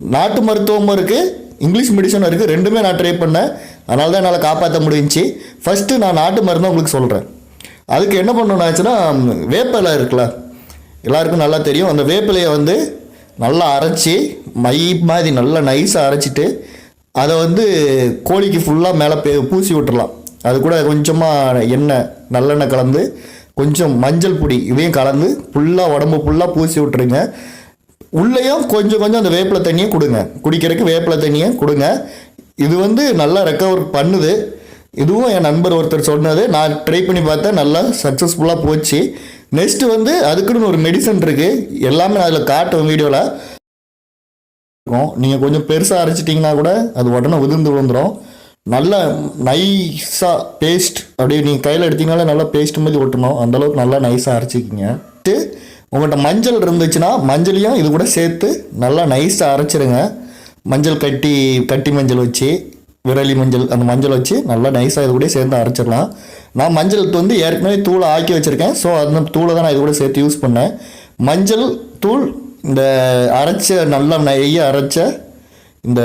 நாட்டு மருத்துவமும் இருக்குது இங்கிலீஷ் மெடிசனும் இருக்குது ரெண்டுமே நான் ட்ரை பண்ணேன். அதனால தான் என்னால் காப்பாற்ற முடிஞ்சு ஃபஸ்ட்டு நான் நாட்டு மருந்து உங்களுக்கு சொல்கிறேன் அதுக்கு என்ன பண்ணணும் ஆச்சுன்னா வேப்பிலை இருக்குல்ல. எல்லாருக்கும் நல்லா தெரியும். அந்த வேப்பிலையை வந்து நல்லா அரைச்சி மை மாதிரி நல்லா நைஸாக அரைச்சிட்டு அதை வந்து கோழிக்கு ஃபுல்லாக மேலே பே பூசி விட்டுறலாம். அது கூட கொஞ்சமாக எண்ணெய் நல்லெண்ணெய் கலந்து கொஞ்சம் மஞ்சள் பொடி இதையும் கலந்து ஃபுல்லாக உடம்பு ஃபுல்லாக பூசி விட்டுருங்க. உள்ளேயும் கொஞ்சம் கொஞ்சம் அந்த வேப்பிலை தண்ணியை கொடுங்க. குடிக்கிறதுக்கு வேப்பிலை தண்ணியை கொடுங்க. இது வந்து நல்லா ரெக்கவர் பண்ணுது. இதுவும் என் நண்பர் ஒருத்தர் சொன்னது. நான் ட்ரை பண்ணி பார்த்தேன். நல்லா சக்ஸஸ்ஃபுல்லாக போச்சு. நெக்ஸ்ட்டு வந்து அதுக்குன்னு ஒரு மெடிசன் இருக்குது எல்லாமே நான் அதில் காட்டுவேன் வீடியோவில் இருக்கும் நீங்கள் கொஞ்சம் பெருசாக அரைச்சிட்டிங்கன்னா கூட அது உடனே உதிர்ந்து விழுந்துடும் நல்ல நைஸாக பேஸ்ட் அப்படியே நீங்கள் கையில் எடுத்தீங்கனாலே நல்லா பேஸ்ட் மாதிரி ஒட்டணும். அந்தளவுக்கு நல்லா நைஸாக அரைச்சிக்கிங்க. உங்கள்கிட்ட மஞ்சள் இருந்துச்சுன்னா மஞ்சளையும் இது கூட சேர்த்து நல்லா நைஸாக அரைச்சிருங்க. மஞ்சள் கட்டி கட்டி மஞ்சள் வச்சு விரலி மஞ்சள் அந்த மஞ்சள் வச்சு நல்லா நைஸாக இது கூட சேர்ந்து அரைச்சிடலாம். நான் மஞ்சள் வந்து ஏற்கனவே தூளை ஆக்கி வச்சுருக்கேன். ஸோ அந்த தூளை தான் நான் இது கூட சேர்த்து யூஸ் பண்ணேன். மஞ்சள் தூள் இந்த அரைச்ச நல்லா நெய்யை அரைச்ச இந்த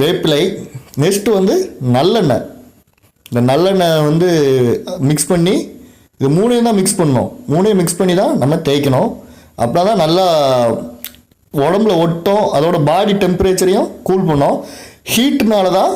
வேப்பிலை நெக்ஸ்ட்டு வந்து நல்லெண்ணெய். இந்த நல்லெண்ணெய் வந்து மிக்ஸ் பண்ணி இது மூணையும் தான் மிக்ஸ் பண்ணணும். மூணையும் மிக்ஸ் பண்ணி தான் நம்ம தேய்க்கணும். அப்படின்னா தான் நல்லா உடம்புல ஒட்டும் அதோட பாடி டெம்பரேச்சரையும் கூல் பண்ணும். ஹீட்னால தான்